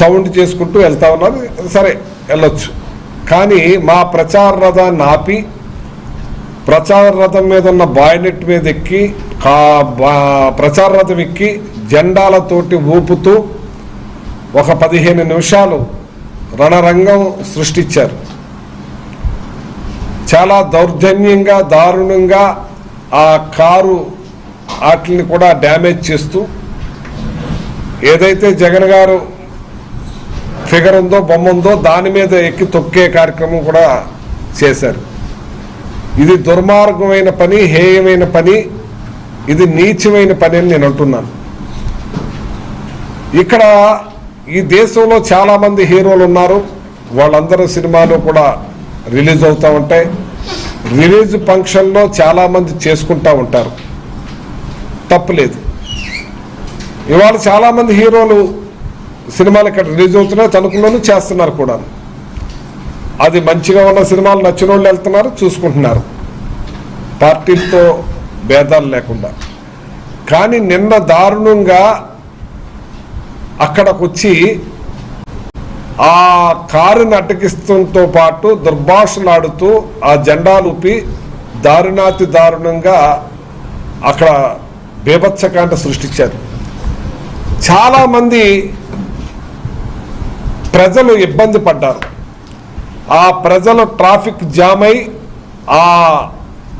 Sound చేసుకుంటూ వెళ్తా ఉన్నారు. సరే వెళ్ళొచ్చు. కానీ మా ప్రచార రథాన్ని ఆపి ప్రచార రథం మీద ఉన్న బాయినెట్ మీద ఎక్కి కా బా- ప్రచార రథం ఎక్కి జెండాలతోటి ఊపుతూ ఒక పదిహేను నిమిషాలు రణరంగం సృష్టించారు. చాలా దౌర్జన్యంగా దారుణంగా ఆ కారు వాటిని కూడా డ్యామేజ్ చేస్తూ ఏదైతే జగన్ గారు ఫిగర్ ఉందో బొమ్మ ఉందో దాని మీద ఎక్కి తొక్కే కార్యక్రమం కూడా చేశారు. ఇది దుర్మార్గమైన పని హేయమైన పని ఇది నీచమైన పని అని నేను అంటున్నాను. ఇక్కడ ఈ దేశంలో చాలామంది హీరోలు ఉన్నారు. వాళ్ళందరూ సినిమాలు కూడా రిలీజ్ అవుతూ ఉంటాయి. రిలీజ్ ఫంక్షన్లో చాలామంది చేసుకుంటూ ఉంటారు. తప్పులేదు. ఇవాళ చాలామంది హీరోలు సినిమాలు ఇక్కడ రిలీజ్ అవుతున్నాయి తణుకులోనూ చేస్తున్నారు కూడా. అది మంచిగా ఉన్న సినిమాలు నచ్చిన వాళ్ళు వెళ్తున్నారు చూసుకుంటున్నారు. పార్టీలతో భేదాలు లేకుండా. కానీ నిన్న దారుణంగా అక్కడకొచ్చి వచ్చి ఆ కారుని అటకిస్తుంతో పాటు దుర్భాషలాడుతూ ఆ జెండాలుపి దారుణాతి దారుణంగా అక్కడ బీభత్సకాండ సృష్టించారు. చాలామంది ప్రజలు ఇబ్బంది పడ్డారు. ఆ ప్రజలు ట్రాఫిక్ జామ్ అయి ఆ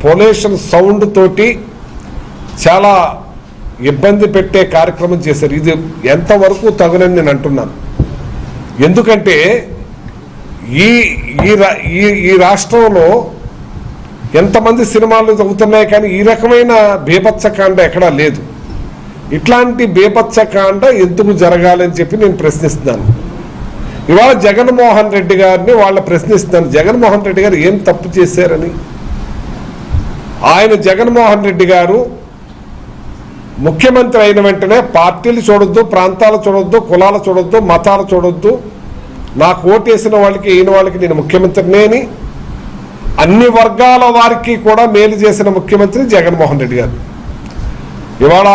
పొల్యూషన్ సౌండ్ తోటి చాలా ఇబ్బంది పెట్టే కార్యక్రమం చేశారు. ఇది ఎంతవరకు తగునని నేను అంటున్నాను. ఎందుకంటే ఈ ఈ రా- ఈ ఈ రాష్ట్రంలో ఎంతమంది సినిమాలు అవుతున్నాయి కానీ ఈ రకమైన బీభత్సకాండ ఎక్కడా లేదు. ఇట్లాంటి బీభత్సకాండ ఎందుకు జరగాలని చెప్పి నేను ప్రశ్నిస్తున్నాను. ఇవాళ జగన్మోహన్ రెడ్డి గారిని వాళ్ళు ప్రశ్నిస్తున్నాను జగన్మోహన్ రెడ్డి గారు ఏం తప్పు చేశారని? ఆయన జగన్మోహన్ రెడ్డి గారు ముఖ్యమంత్రి అయిన వెంటనే పార్టీలు చూడొద్దు ప్రాంతాలు చూడొద్దు కులాలు చూడొద్దు మతాలు చూడొద్దు. నాకు ఓటేసిన వాళ్ళకి ఈయన వాళ్ళకి నేను ముఖ్యమంత్రినే అని అన్ని వర్గాల వారికి కూడా మేలు చేసిన ముఖ్యమంత్రి జగన్మోహన్ రెడ్డి గారు. ఇవాళ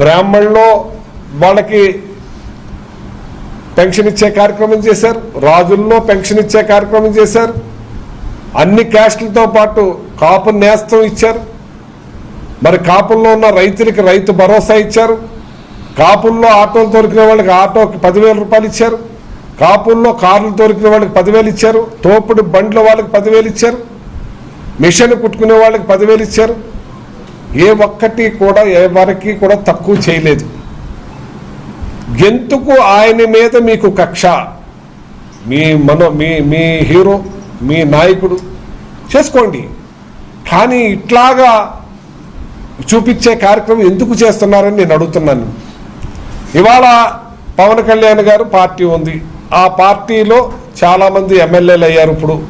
బ్రాహ్మణుల్లో వాళ్ళకి పెన్షన్ ఇచ్చే కార్యక్రమం చేశారు. రాజుల్లో పెన్షన్ ఇచ్చే కార్యక్రమం చేశారు. అన్ని క్యాస్టులతో పాటు కాపు నేస్తం ఇచ్చారు. మరి కాపుల్లో ఉన్న రైతులకి రైతు భరోసా ఇచ్చారు. కాపుల్లో ఆటోలు దొరికిన వాళ్ళకి ఆటోకి పదివేల రూపాయలు ఇచ్చారు. కాపుల్లో కార్లు దొరికిన వాళ్ళకి పదివేలు ఇచ్చారు. తోపుడు బండ్ల వాళ్ళకి పదివేలు ఇచ్చారు. మిషన్ కుట్టుకునే వాళ్ళకి పదివేలు ఇచ్చారు. ఏ ఒక్కటి కూడా ఎవరికి కూడా తక్కువ చేయలేదు. ఎందుకు ఆయన మీద మీకు కక్ష? మీ మనో మీ మీ హీరో మీ నాయకుడు? చేసుకోండి. కానీ ఇట్లాగా చూపించే కార్యక్రమం ఎందుకు చేస్తున్నారని నేను అడుగుతున్నాను. ఇవాళ పవన్ కళ్యాణ్ గారు పార్టీ ఉంది. ఆ పార్టీలో చాలామంది ఎమ్మెల్యేలు అయ్యారు ఇప్పుడు.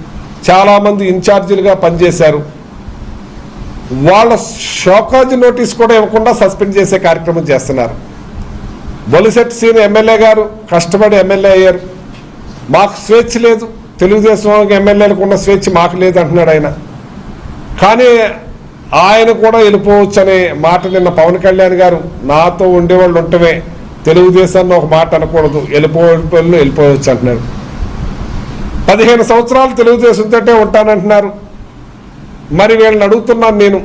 చాలామంది ఇన్ఛార్జీలుగా పనిచేశారు. వాళ్ళ షోకాజ్ నోటీస్ కూడా ఇవ్వకుండా సస్పెండ్ చేసే కార్యక్రమం చేస్తున్నారు. బొలిసెట్ సీని ఎమ్మెల్యే గారు కష్టపడి ఎమ్మెల్యే అయ్యారు. మాకు స్వేచ్ఛ లేదు. తెలుగుదేశం ఎమ్మెల్యేలకు ఉన్న స్వేచ్ఛ మాకు లేదు అంటున్నాడు ఆయన. కానీ ఆయన కూడా వెళ్ళిపోవచ్చు అనే మాట నిన్న పవన్ కళ్యాణ్ గారు నాతో ఉండేవాళ్ళు ఉంటమే తెలుగుదేశాన్ని ఒక మాట అనకూడదు. వెళ్ళిపోవడం వెళ్ళిపోవచ్చు అంటున్నారు పదిహేను సంవత్సరాలు తెలుగుదేశంతోటే ఉంటానంటున్నారు. మరి వీళ్ళని అడుగుతున్నాను నేను.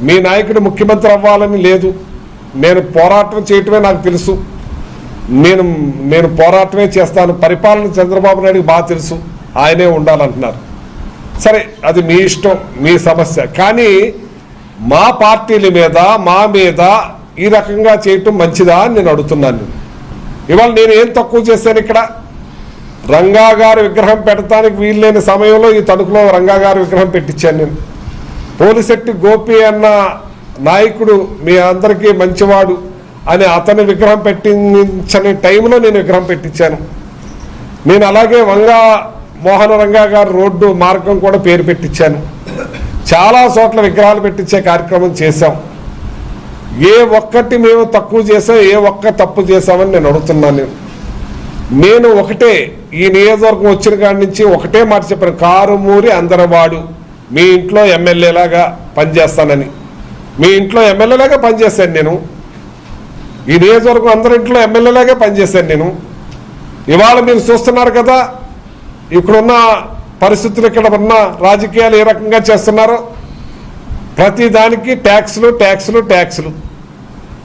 మీ నాయకుడు ముఖ్యమంత్రి అవ్వాలని లేదు. నేను పోరాటం చేయటమే నాకు తెలుసు. నేను నేను పోరాటమే చేస్తాను. పరిపాలన చంద్రబాబు నాయుడుకి బాగా తెలుసు. ఆయనే ఉండాలంటున్నారు. సరే అది మీ ఇష్టం మీ సమస్య. కానీ మా పార్టీల మీద మా మీద ఈ రకంగా చేయటం మంచిదా అని నేను అడుగుతున్నాను. ఇవాళ నేను ఏం తక్కువ చేశాను ఇక్కడ? రంగా గారి విగ్రహం పెట్టడానికి వీల్లేని సమయంలో ఈ తణుకులో రంగా గారి విగ్రహం పెట్టించాను నేను. పోలిశెట్టి గోపి అన్న నాయకుడు మీ అందరికీ మంచివాడు అని అతని విగ్రహం పెట్టించని టైంలో నేను విగ్రహం పెట్టించాను. నేను అలాగే వంగా మోహన రంగా గారు రోడ్డు మార్గం కూడా పేరు పెట్టించాను. చాలా చోట్ల విగ్రహాలు పెట్టించే కార్యక్రమం చేశాం. ఏ ఒక్కటి మేము తక్కువ చేసాం ఏ ఒక్క తప్పు చేశామని నేను అడుగుతున్నాను. నేను నేను ఒకటే ఈ నియోజకవర్గం వచ్చిన కాడి నుంచి ఒకటే మాట చెప్పాను కారుమూరి అందరవాడు మీ ఇంట్లో ఎమ్మెల్యేలాగా పనిచేస్తానని. మీ ఇంట్లో ఎమ్మెల్యేలాగా పనిచేశాను నేను. ఈ నియోజకవర్గం అందరి ఇంట్లో ఎమ్మెల్యేలాగా పనిచేశాను నేను. ఇవాళ మీరు చూస్తున్నారు కదా ఇక్కడున్న పరిస్థితులు ఇక్కడ ఉన్న రాజకీయాలు ఏ రకంగా చేస్తున్నారో ప్రతి దానికి ట్యాక్స్లు ట్యాక్స్లు ట్యాక్స్లు.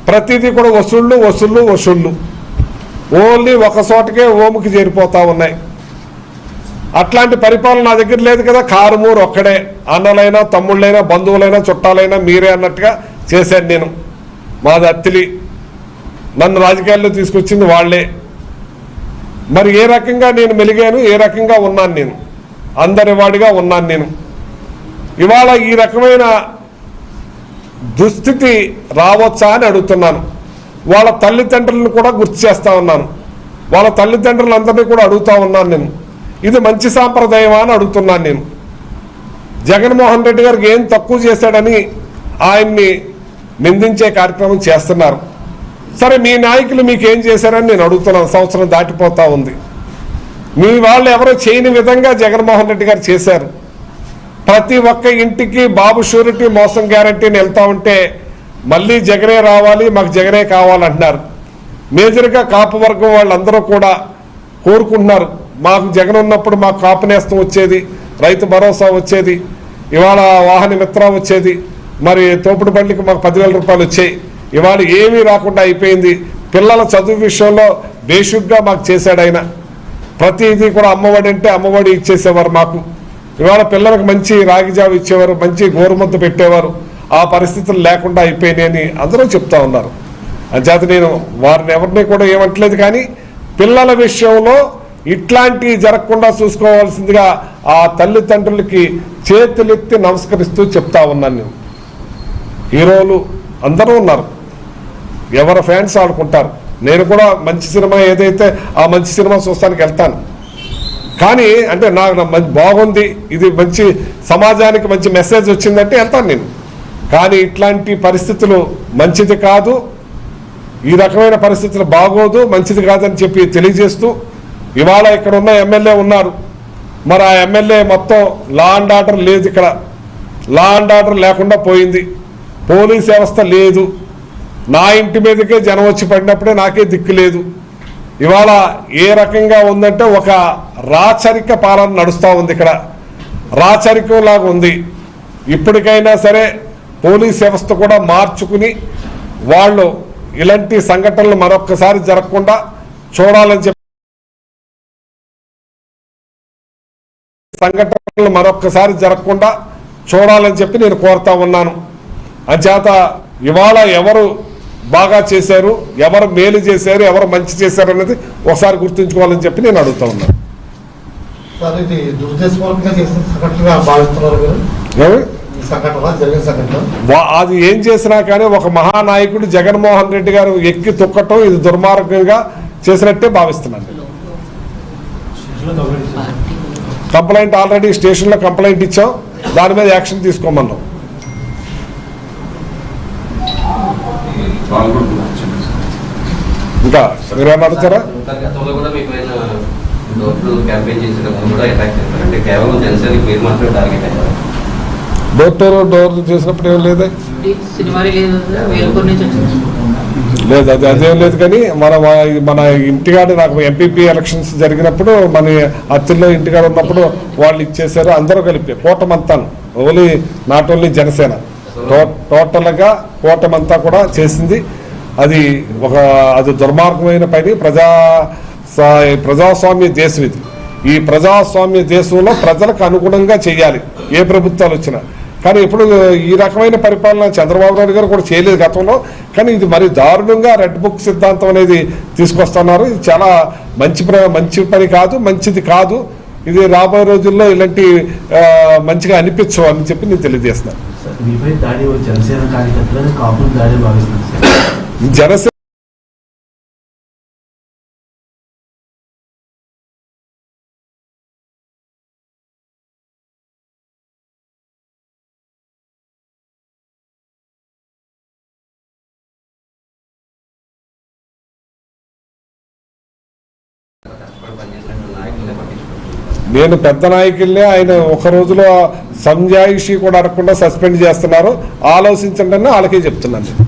ప్రతిదీ కూడా వసూళ్ళు వసూళ్ళు వసూళ్ళు ఓన్లీ ఒక చోటకే ఓముకి చేరిపోతా ఉన్నాయి. అట్లాంటి పరిపాలన నా దగ్గర లేదు కదా. కారుమూరు ఒక్కడే. అన్నలైనా తమ్ముళ్ళైనా బంధువులైనా చుట్టాలైనా మీరే అన్నట్టుగా చేశాను నేను. మాది అత్తిలి. నన్ను రాజకీయాల్లో తీసుకొచ్చింది వాళ్ళే. మరి ఏ రకంగా నేను మెలిగాను? ఏ రకంగా ఉన్నాను నేను? అందరి వాడిగా ఉన్నాను నేను. ఇవాళ ఈ రకమైన దుస్థితి రావచ్చా అని అడుగుతున్నాను. వాళ్ళ తల్లిదండ్రులను కూడా గుర్తు చేస్తా ఉన్నాను. వాళ్ళ తల్లిదండ్రులందరినీ కూడా అడుగుతా ఉన్నాను నేను. ఇది మంచి సాంప్రదాయమా అని అడుగుతున్నాను నేను. జగన్మోహన్ రెడ్డి గారికి ఏం తక్కువ చేశాడని ఆయన్ని నిందించే కార్యక్రమం చేస్తున్నారు. సరే మీ నాయకులు మీకు ఏం చేశారని నేను అడుగుతున్నాను. సంవత్సరం దాటిపోతా ఉంది. మీ వాళ్ళు ఎవరో చేయని విధంగా జగన్మోహన్ రెడ్డి గారు చేశారు. ప్రతి ఒక్క ఇంటికి బాబు షూరిటీ మోసం గ్యారంటీని వెళ్తా ఉంటే మళ్ళీ జగనే రావాలి మాకు జగనే కావాలంటున్నారు. మేజర్గా కాపు వర్గం వాళ్ళందరూ కూడా కోరుకుంటున్నారు. మాకు జగన్ ఉన్నప్పుడు మాకు కాపునేస్తం వచ్చేది రైతు భరోసా వచ్చేది ఇవాళ వాహన మిత్ర వచ్చేది మరి తోపుడు బండికి మాకు పదివేల రూపాయలు వచ్చాయి. ఇవాళ ఏమీ రాకుండా అయిపోయింది. పిల్లల చదువు విషయంలో బేషుగ్గా మాకు చేశాడు ఆయన. ప్రతిదీ కూడా అమ్మఒడి అంటే అమ్మఒడి ఇచ్చేసేవారు మాకు. ఇవాళ పిల్లలకు మంచి రాగిజావ ఇచ్చేవారు మంచి గోరుముద్ద పెట్టేవారు. ఆ పరిస్థితులు లేకుండా అయిపోయినాయని అందరూ చెప్తా ఉన్నారు. అంచేత నేను వారిని ఎవరిని కూడా ఏమంటలేదు కానీ పిల్లల విషయంలో ఇట్లాంటివి జరగకుండా చూసుకోవాల్సిందిగా ఆ తల్లిదండ్రులకి చేతులెత్తి నమస్కరిస్తూ చెప్తా ఉన్నాను నేను. హీరోలు అందరూ ఉన్నారు. ఎవరు ఫ్యాన్స్ ఆడుకుంటారు. నేను కూడా మంచి సినిమా ఏదైతే ఆ మంచి సినిమా చూస్తానికి వెళ్తాను. కానీ అంటే నాకు మంచి బాగుంది ఇది మంచి సమాజానికి మంచి మెసేజ్ వచ్చిందంటే వెళ్తాను నేను. కానీ ఇట్లాంటి పరిస్థితులు మంచిది కాదు ఈ రకమైన పరిస్థితులు బాగోదు మంచిది కాదని చెప్పి తెలియజేస్తూ ఇవాళ ఇక్కడ ఉన్న ఎమ్మెల్యే ఉన్నారు. మరి ఆ ఎమ్మెల్యే మొత్తం లా అండ్ ఆర్డర్ లేదు ఇక్కడ. లా అండ్ ఆర్డర్ లేకుండా పోయింది. పోలీస్ వ్యవస్థ లేదు. నా ఇంటి మీదకే జనం వచ్చి పడినప్పుడే నాకే దిక్కు లేదు. ఇవాళ ఏ రకంగా ఉందంటే ఒక రాచరిక పాలన నడుస్తూ ఉంది ఇక్కడ. రాచరికం లాగా ఉంది. ఇప్పటికైనా సరే పోలీస్ వ్యవస్థ కూడా మార్చుకుని వాళ్ళు ఇలాంటి సంఘటనలు మరొక్కసారి జరగకుండా చూడాలని సంఘటనలు మరొక్కసారి జరగకుండా చూడాలని చెప్పి నేను కోరుతా ఉన్నాను. అంచేత ఇవాళ ఎవరు బాగా చేశారు ఎవరు మేలు చేశారు ఎవరు మంచి చేశారు అనేది ఒకసారి గుర్తుంచుకోవాలని చెప్పి నేను అడుగుతా ఉన్నాను. అది ఏం చేసినా కానీ ఒక మహానాయకుడు జగన్మోహన్ రెడ్డి గారు ఎక్కి తొక్కటం ఇది దుర్మార్గంగా చేసినట్టే భావిస్తున్నాను. కంప్లైంట్ ఆల్రెడీ స్టేషన్లో కంప్లైంట్ ఇచ్చాం దాని మీద యాక్షన్ తీసుకోమన్నాం. ఇంకా మీరేమన్నా అడుగుతారా డోర్ టు డోర్ చేసినప్పుడు ఏం లేదా సినిమా రిలీజ్ వేలుపూర్ నుంచి వచ్చింది లేదు అది అదేం లేదు కానీ మన మన ఇంటికాడ నాకు ఎంపీపీ ఎలక్షన్స్ జరిగినప్పుడు మన అత్తిల్లో ఇంటికాడ ఉన్నప్పుడు వాళ్ళు ఇచ్చేసారు అందరూ కలిపి కూటమంతాను. Only not only Janasena. టోటల్గా కూటమంతా కూడా చేసింది. అది ఒక అది దుర్మార్గమైన పని. ప్రజా సా- ప్రజాస్వామ్య దేశం ఇది. ఈ ప్రజాస్వామ్య దేశంలో ప్రజలకు అనుగుణంగా చేయాలి. ఏ ప్రభుత్వాలు వచ్చినా. కానీ ఇప్పుడు ఈ రకమైన పరిపాలన చంద్రబాబు నాయుడు గారు కూడా చేయలేదు గతంలో. కానీ ఇది మరి దారుణంగా రెడ్ బుక్ సిద్ధాంతం అనేది తీసుకొస్తున్నారు. ఇది చాలా మంచి మంచి పని కాదు మంచిది కాదు. ఇది రాబోయే రోజుల్లో ఇలాంటి మంచిగా అనిపించవు అని చెప్పి నేను తెలియజేస్తున్నాను. జనసేన నేను పెద్ద నాయకుల్నే ఆయన ఒక రోజులో సంజాయిషి కూడా అడగకుండా సస్పెండ్ చేస్తున్నారు ఆలోచించండి అని వాళ్ళకే చెప్తున్నాను నేను.